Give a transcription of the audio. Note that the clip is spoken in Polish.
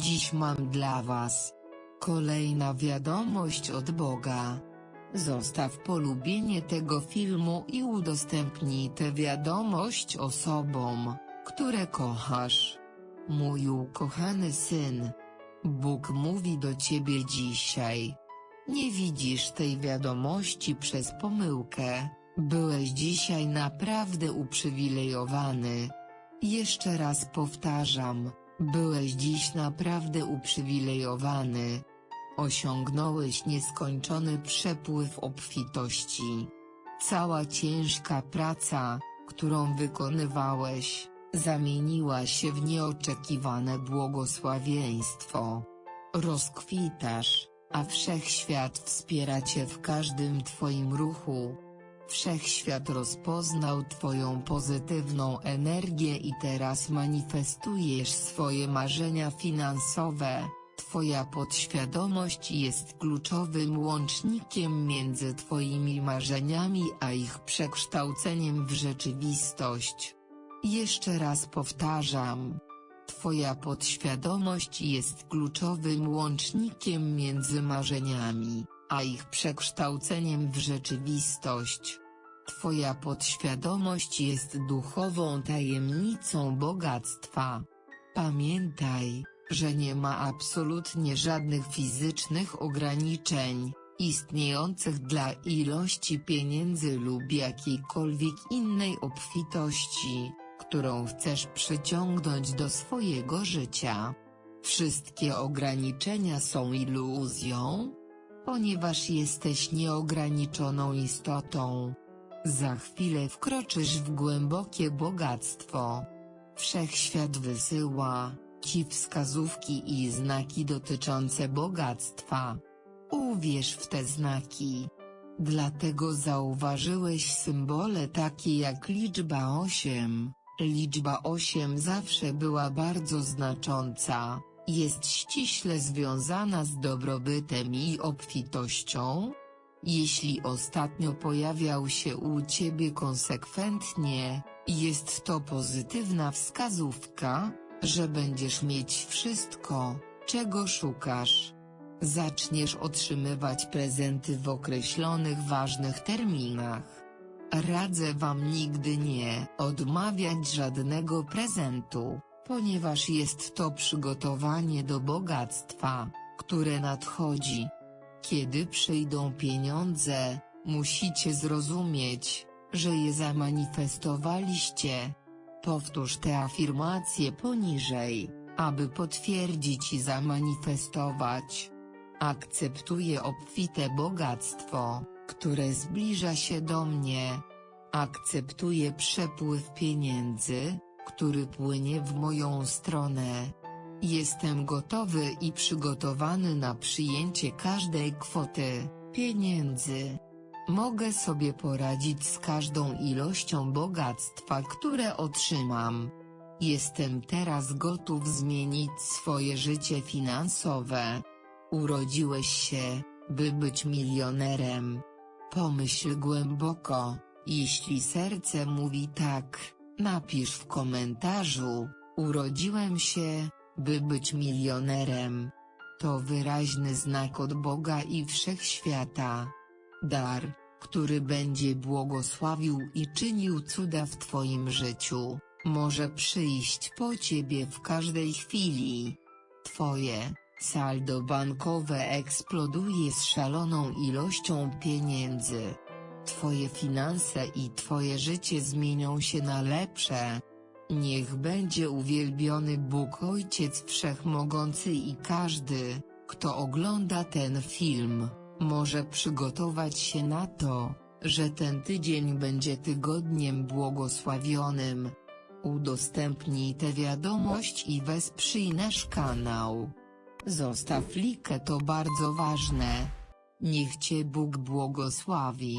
Dziś mam dla Was kolejna wiadomość od Boga. Zostaw polubienie tego filmu i udostępnij tę wiadomość osobom, które kochasz. Mój ukochany syn. Bóg mówi do ciebie dzisiaj. Nie widzisz tej wiadomości przez pomyłkę. Byłeś dzisiaj naprawdę uprzywilejowany. Jeszcze raz powtarzam, byłeś dziś naprawdę uprzywilejowany. Osiągnąłeś nieskończony przepływ obfitości. Cała ciężka praca, którą wykonywałeś, zamieniła się w nieoczekiwane błogosławieństwo. Rozkwitasz, a wszechświat wspiera cię w każdym twoim ruchu. Wszechświat rozpoznał Twoją pozytywną energię i teraz manifestujesz swoje marzenia finansowe. Twoja podświadomość jest kluczowym łącznikiem między Twoimi marzeniami a ich przekształceniem w rzeczywistość. Jeszcze raz powtarzam. Twoja podświadomość jest kluczowym łącznikiem między marzeniami, a ich przekształceniem w rzeczywistość. Twoja podświadomość jest duchową tajemnicą bogactwa. Pamiętaj, że nie ma absolutnie żadnych fizycznych ograniczeń, istniejących dla ilości pieniędzy lub jakiejkolwiek innej obfitości, którą chcesz przyciągnąć do swojego życia. Wszystkie ograniczenia są iluzją, ponieważ jesteś nieograniczoną istotą. Za chwilę wkroczysz w głębokie bogactwo. Wszechświat wysyła ci wskazówki i znaki dotyczące bogactwa. Uwierz w te znaki. Dlatego zauważyłeś symbole takie jak liczba 8. Liczba 8 zawsze była bardzo znacząca, jest ściśle związana z dobrobytem i obfitością. Jeśli ostatnio pojawiał się u Ciebie konsekwentnie, jest to pozytywna wskazówka, że będziesz mieć wszystko, czego szukasz. Zaczniesz otrzymywać prezenty w określonych ważnych terminach. Radzę Wam nigdy nie odmawiać żadnego prezentu, ponieważ jest to przygotowanie do bogactwa, które nadchodzi. Kiedy przyjdą pieniądze, musicie zrozumieć, że je zamanifestowaliście. Powtórz te afirmacje poniżej, aby potwierdzić i zamanifestować. Akceptuję obfite bogactwo, które zbliża się do mnie. Akceptuję przepływ pieniędzy, który płynie w moją stronę. Jestem gotowy i przygotowany na przyjęcie każdej kwoty pieniędzy. Mogę sobie poradzić z każdą ilością bogactwa, które otrzymam. Jestem teraz gotów zmienić swoje życie finansowe. Urodziłeś się, by być milionerem. Pomyśl głęboko, jeśli serce mówi tak, napisz w komentarzu, urodziłem się, by być milionerem. To wyraźny znak od Boga i Wszechświata. Dar, który będzie błogosławił i czynił cuda w Twoim życiu, może przyjść po Ciebie w każdej chwili. Twoje saldo bankowe eksploduje z szaloną ilością pieniędzy. Twoje finanse i Twoje życie zmienią się na lepsze. Niech będzie uwielbiony Bóg Ojciec Wszechmogący i każdy, kto ogląda ten film, może przygotować się na to, że ten tydzień będzie tygodniem błogosławionym. Udostępnij tę wiadomość i wesprzyj nasz kanał. Zostaw likę to bardzo ważne. Niech Cię Bóg błogosławi.